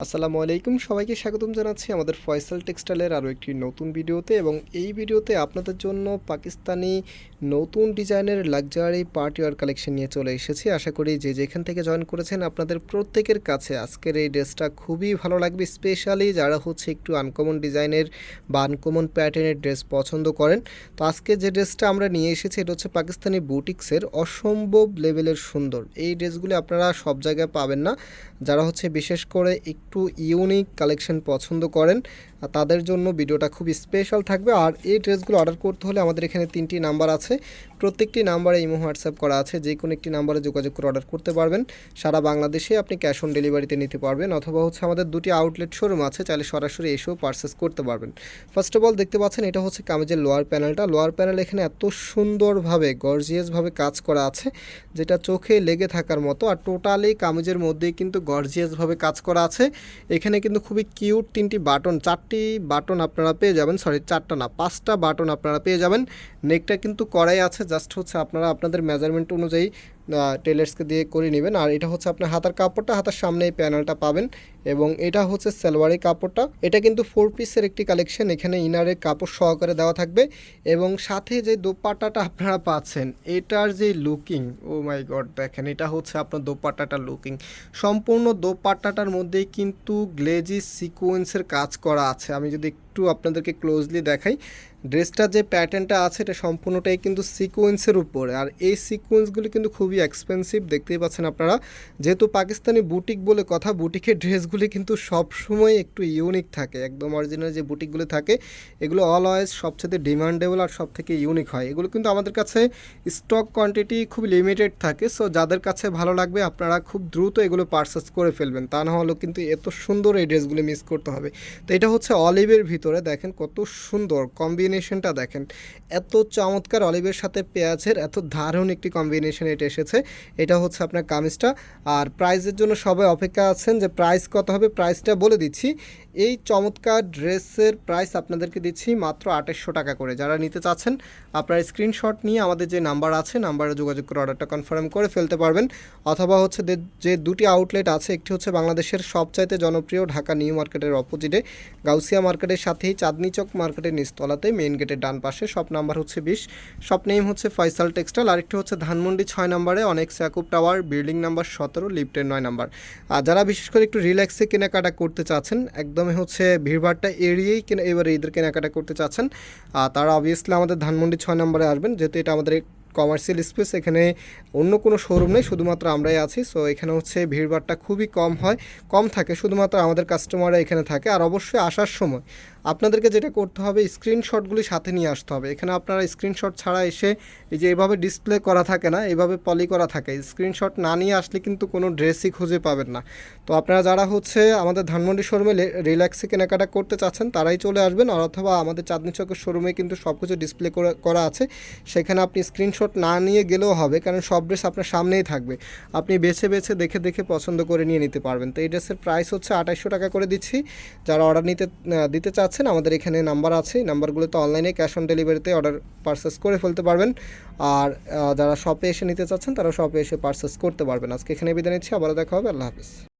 আসসালামু আলাইকুম। সবাইকে স্বাগতম জানাচ্ছি আমাদের ফয়সাল টেক্সটাইলের আরও একটি নতুন ভিডিওতে এবং এই ভিডিওতে আপনাদের জন্য পাকিস্তানি নতুন ডিজাইনের লাক্সারি পার্টিওয়ার কালেকশন নিয়ে চলে এসেছি। আশা করি যে যেখান থেকে জয়েন করেছেন আপনাদের প্রত্যেকের কাছে আজকের এই ড্রেসটা খুবই ভালো লাগবে, স্পেশালি যারা হচ্ছে একটু আনকমন ডিজাইনের বা আনকমন প্যাটার্নের ড্রেস পছন্দ করেন। তো আজকে যে ড্রেসটা আমরা নিয়ে এসেছি এটা হচ্ছে পাকিস্তানি বুটিক্সের অসম্ভব লেভেলের সুন্দর। এই ড্রেসগুলি আপনারা সব জায়গায় পাবেন না। যারা হচ্ছে বিশেষ করে একটু ইউনিক কালেকশন পছন্দ করেন তাদের জন্য ভিডিওটা খুব স্পেশাল থাকবে। আর এই ড্রেসগুলো অর্ডার করতে হলে আমাদের এখানে তিনটি নাম্বার আছে। প্রত্যেকটি নাম্বারে ইমো হোয়াটসঅ্যাপ করা আছে। যে কোনো একটি নাম্বারে যোগাযোগ করে অর্ডার করতে পারবেন। সারা বাংলাদেশে আপনি ক্যাশ অন ডেলিভারিতে নিতে পারবেন, অথবা হচ্ছে আমাদের দুটি আউটলেট শোরুম আছে, চাইলে সরাসরি এসেও পারচেস করতে পারবেন। ফার্স্ট অফ অল দেখতে পাচ্ছেন এটা হচ্ছে কামেজের লোয়ার প্যানেলটা লোয়ার প্যানেল এখানে এত সুন্দরভাবে গর্জিয়াসভাবে কাজ করা আছে, যেটা চোখে লেগে থাকার মতো। আর টোটালি কামিজের মধ্যেই কিন্তু গর্জিয়াসভাবে কাজ করা আছে। এখানে কিন্তু খুবই কিউট তিনটি বাটন, চারটি বাটন আপনারা পেয়ে যাবেন সরি চারটা না, পাঁচটা বাটন আপনারা পেয়ে যাবেন। নেকটা কিন্তু করাই আছে জাস্ট হচ্ছে আপনারা আপনাদের মেজারমেন্ট অনুযায়ী টেলার্সকে দিয়ে করে নেবেন। আর এটা হচ্ছে আপনার হাতার কাপড়টা, হাতার সামনে এই প্যানেলটা পাবেন। এবং এটা হচ্ছে সালোয়ারের কাপড়টা। এটা কিন্তু ফোর পিসের একটি কালেকশন এখানে ইনারের কাপড় সহকারে দেওয়া থাকবে। এবং সাথে যে দোপাট্টাটা আপনারা পাচ্ছেন, এটার যে লুকিং ও মাই গড দেখেন, এটা হচ্ছে আপনার দোপাট্টাটার লুকিং সম্পূর্ণ দোপাট্টাটার মধ্যেই কিন্তু গ্লেজি সিকোয়েন্সের কাজ করা আছে। আমি যদি একটু আপনাদেরকে ক্লোজলি দেখাই ড্রেসটার যে প্যাটার্নটা আছে, এটা সম্পূর্ণটাই কিন্তু সিকোয়েন্সের উপরে। আর এই সিকোয়েন্সগুলি কিন্তু খুবই এক্সপেন্সিভ দেখতেই পাচ্ছেন আপনারা। যেহেতু পাকিস্তানি বুটিক বলে কথা বুটিকের ড্রেসগুলি কিন্তু সবসময় একটু ইউনিক থাকে। একদম অরিজিনাল যে বুটিকগুলি থাকে, এগুলো অলওয়েজ সবচেয়ে ডিমান্ডেবল আর সব থেকে ইউনিক হয়। এগুলো কিন্তু আমাদের কাছে স্টক কোয়ান্টিটি খুব লিমিটেড থাকে। সো যাদের কাছে ভালো লাগবে, আপনারা খুব দ্রুত এগুলো পারচেস করে ফেলবেন। তা না হলেও কিন্তু এত সুন্দর এই ড্রেসগুলি মিস করতে হবে। তো এটা হচ্ছে অলিভের ভিতরে, দেখেন কত সুন্দর। কম্বিনেশনটা দেখেন। এত চমৎকার অলিভের সাথে পেঁয়াজের এত দারুণ একটি কম্বিনেশন এটা এসেছে। এটা হচ্ছে আপনার কামিজটা। আর প্রাইজের জন্য সবাই অপেক্ষা আছেন যে প্রাইস কত হবে? প্রাইসটা বলে দিচ্ছি। এই চমৎকার ড্রেসের প্রাইস আপনাদেরকে দিচ্ছি মাত্র আঠাশশো টাকা করে। যারা নিতে চাচ্ছেন, আপনারা স্ক্রিনশট নিয়ে আমাদের যে নাম্বার আছে নাম্বারে যোগাযোগ করে অর্ডারটা কনফার্ম করে ফেলতে পারবেন। অথবা হচ্ছে যে- দুটি আউটলেট আছে, একটি হচ্ছে বাংলাদেশের সবচাইতে জনপ্রিয় ঢাকা নিউ মার্কেটের অপোজিটে গাউসিয়া মার্কেটের সাথেই চাঁদনি চক মার্কেটের নিচতলাতে মেইন গেটের ডান পাশে শপ নাম্বার হচ্ছে বিশ। শপ নেম হচ্ছে ফয়সাল টেক্সটাইল আরেকটি হচ্ছে ধানমন্ডি ছয় নম্বরে অনেক স্যাকুব টাওয়ার বিল্ডিং নাম্বার সতেরো, লিফটের নয় নাম্বার আর যারা বিশেষ করে একটু রিল্যাক্সে কেনাকাটা করতে চাচ্ছেন একদমই হচ্ছে ভিড়ভাড়টা এড়িয়েই কেনা, এবারে ঈদের কেনাকাটা করতে চাচ্ছেন। আর তারা অবভিয়াসলি আমাদের ধানমন্ডি ছয় নম্বরে আসবেন, যেহেতু এটা আমাদের কমার্শিয়াল স্পেস এখানে অন্য কোনো শোরুম নেই, শুধুমাত্র আমরাই আছি। সো এখানে হচ্ছে ভিড়ভাড়টা খুবই কম হয়, কম থাকে, শুধুমাত্র আমাদের কাস্টমাররা এখানে থাকে। আর অবশ্যই আসার সময় আপনাদেরকে যেটা করতে হবে স্ক্রিনশটগুলি সাথে নিয়ে আসতে হবে। এখানে আপনারা স্ক্রিনশট ছাড়া এসে এই যে এভাবে ডিসপ্লে করা থাকে না, এভাবে পলি করা থাকে। স্ক্রিনশট না নিয়ে আসলে কিন্তু কোনো ড্রেসই খুঁজে পাবেন না। তো আপনারা যারা হচ্ছে আমাদের ধানমন্ডি শোরুমে রিল্যাক্সে কেনাকাটা করতে চাচ্ছেন, তারাই চলে আসবেন। আর অথবা আমাদের চাঁদনি চকের শোরুমে কিন্তু সব কিছু ডিসপ্লে করা আছে। সেখানে আপনি স্ক্রিনশট না নিয়ে গেলেও হবে, কারণ সব ড্রেস আপনার সামনেই থাকবে। আপনি বেছে বেছে, দেখে দেখে পছন্দ করে নিয়ে নিতে পারবেন। তো এই ড্রেসের প্রাইস হচ্ছে আঠাশশো টাকা করে দিচ্ছি। যারা অর্ডার নিতে দিতে দিতে চাচ্ছেন আমাদের এখানে নাম্বার আছে। নাম্বারগুলোতে অনলাইনে ক্যাশ অন ডেলিভারিতে অর্ডার পারচেস করে ফেলতে পারবেন। আর যারা শপে এসে নিতে চাচ্ছেন, তারা শপে এসে পারচেস করতে পারবেন। আজকে এখানে বিদায় নিচ্ছি, আবারও দেখা হবে, আল্লাহ হাফিজ।